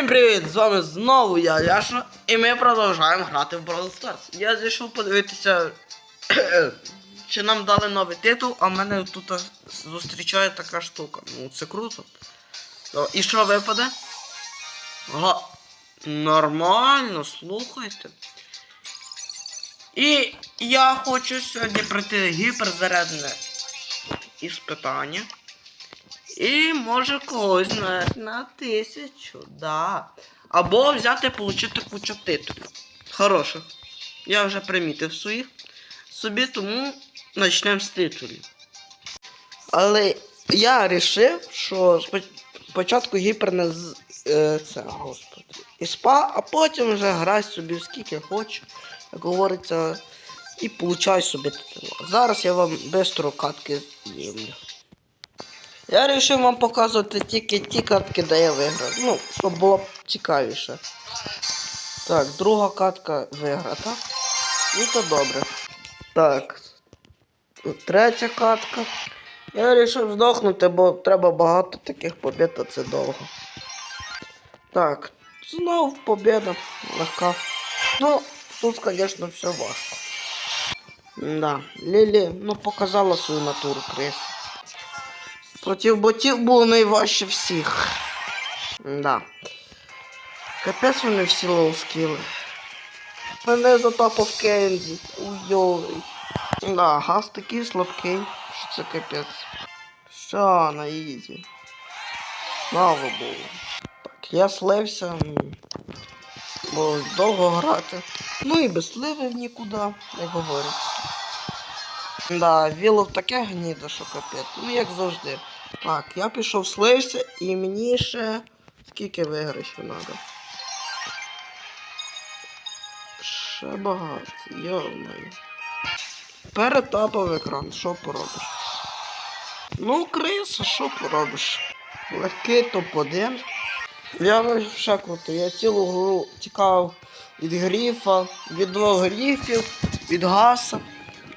Всім привіт! З вами знову я, Яша, і ми продовжуємо грати в Brawl Stars. Я зайшов подивитися, чи нам дали новий титул, а в мене тут зустрічає така штука. Ну це круто. І що випаде? Ага. Нормально, слухайте. І я хочу сьогодні пройти гіперзарядне іспитання. І може когось на, на тисячу, да. Або взяти получити кучу титулів. Хороших. Я вже примітив своїх собі, тому почнемо з титулів. Але я вирішив, що спочатку гіперне з е, це, господи, і спа, а потім вже грай собі скільки хочеш, як говориться, і получай собі титул. Зараз я вам бистро катки знімлю. Я вирішив вам показувати тільки ті катки, де я виграв. Ну, щоб було цікавіше. Так, друга катка виграта. І то добре. Так. Третя катка. Я вирішив здохнути, бо треба багато таких побід, а це довго. Так, знов побіда легка. Ну, тут, звісно, все важко. Да, Лілі, ну показала свою натуру криси. Проти ботів було найважче всіх. Да. Капець вони всі лоу-скіли. Мене затопав Кензі. Уйой. Да, газ такий слабкий. Що це капець. Що на ізі. Слава Богу. Так, я слився. Бо довго грати. Ну і без сливи в нікуди, як говориться. Да, віло таке гніде, що капець. Ну як завжди. Так, я пішов слився і мені ще скільки виграшів треба. Ще багато, йо-моє. Перетапав екран, що поробиш? Ну, криса, що поробиш? Легкий топ-1. Я ще круто, я цілу гру тікав від гріфа, від двох гріфів, від гаса.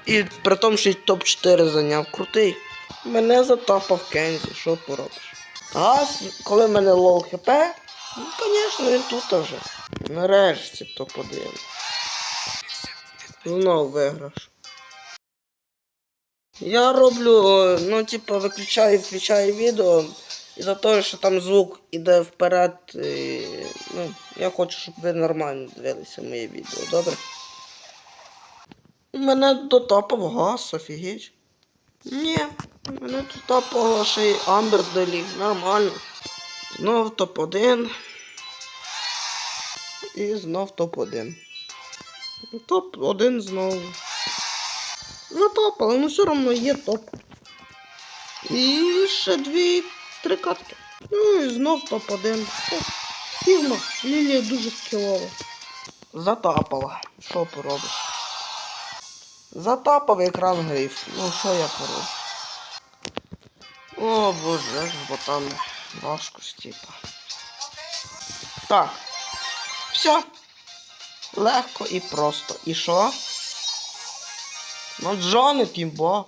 І при тому, що й топ-4 зайняв. Крутий. Мене затопав Кензі, що поробиш. Газ, коли в мене лоу хп, ну, звісно, він тут вже. Нарешті топ-1. Знов виграш. Я роблю, ну, типа, виключаю і включаю відео. І за того, що там звук іде вперед. І, ну, я хочу, щоб ви нормально дивилися моє відео, добре? Мене дотопав газ, офігеть. Ні, мене дотопало ще й Амбер далі, нормально. Знов топ-1. І знов топ-1. Топ-1 знову. Затопали, ну все одно є топ. І ще дві, три катки. Ну і знов топ-1. Фірма, Лілія дуже скілова. Затапала. Що поробиш? Затапав екран гриф. Ну що я пору? О боже, ж ботан важко стіпа. Так. Все. Легко і просто. І що? Ну Джони тімбо.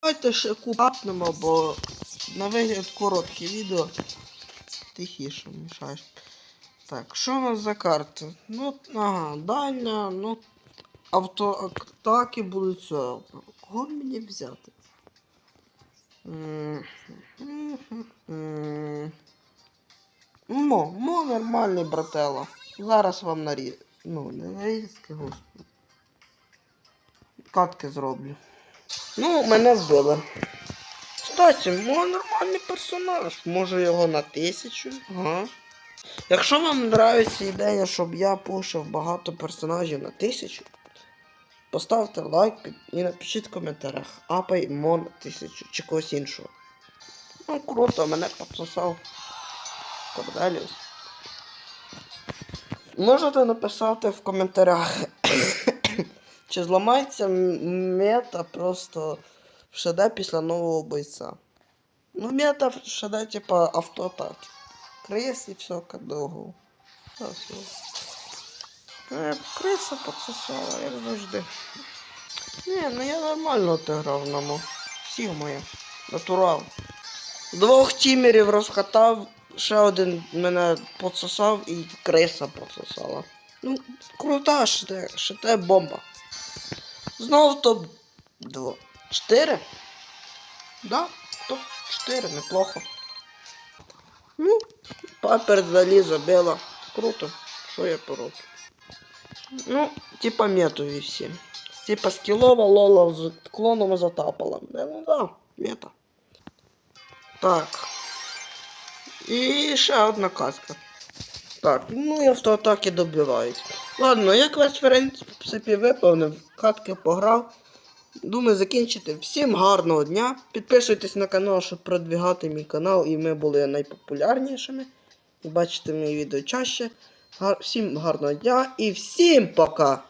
Давайте ще купнемо, бо на вигляд коротке відео. Тихіше мішаєш. Так, що у нас за карта? Ну, ага, дальня, ну автоатаки будуть цього. Кого мені взяти? Мо, мо нормальний брателло. Зараз вам нарі... Ну, не нарізки, господи. Катки зроблю. Ну, мене вбили. Кстати, мо нормальний персонаж. Може його на тисячу. Ага. Якщо вам нравиться ідея, щоб я пушив багато персонажів на тисячу, поставте лайк і напишіть в коментарях. Апай мон тисячу чи когось іншого. Ну круто, мене підсосав Корделіус. Можете написати в коментарях, чи зламається мета просто в ШД після нового бойця. Ну, мета в ШД, типа автоатаки. Крис і все, кадогу. Все. Е, Криса підсосала, як завжди. Ні, ну я нормально отиграв на мо. Всіх моє. Натурал. Двох тімерів розкатав ще один мене пососав і криса пососала. Ну, крута ще, ще те бомба. Знов топ 2. 4? Да, топ 4, неплохо. Ну, папер залізо била. Круто. Що я пороблю? Ну, типа метові всі. Типа скілова лола з клоном затапала. Ну да, мета. Так. І ще одна казка. Так, ну то так добиваюсь. Ладно, я квест в принципі виповнив, катки пограв. Думаю, закінчити. Всім гарного дня. Підписуйтесь на канал, щоб продвігати мій канал, і ми були найпопулярнішими. І бачите мої відео чаще. Всім гарного дня і всім пока!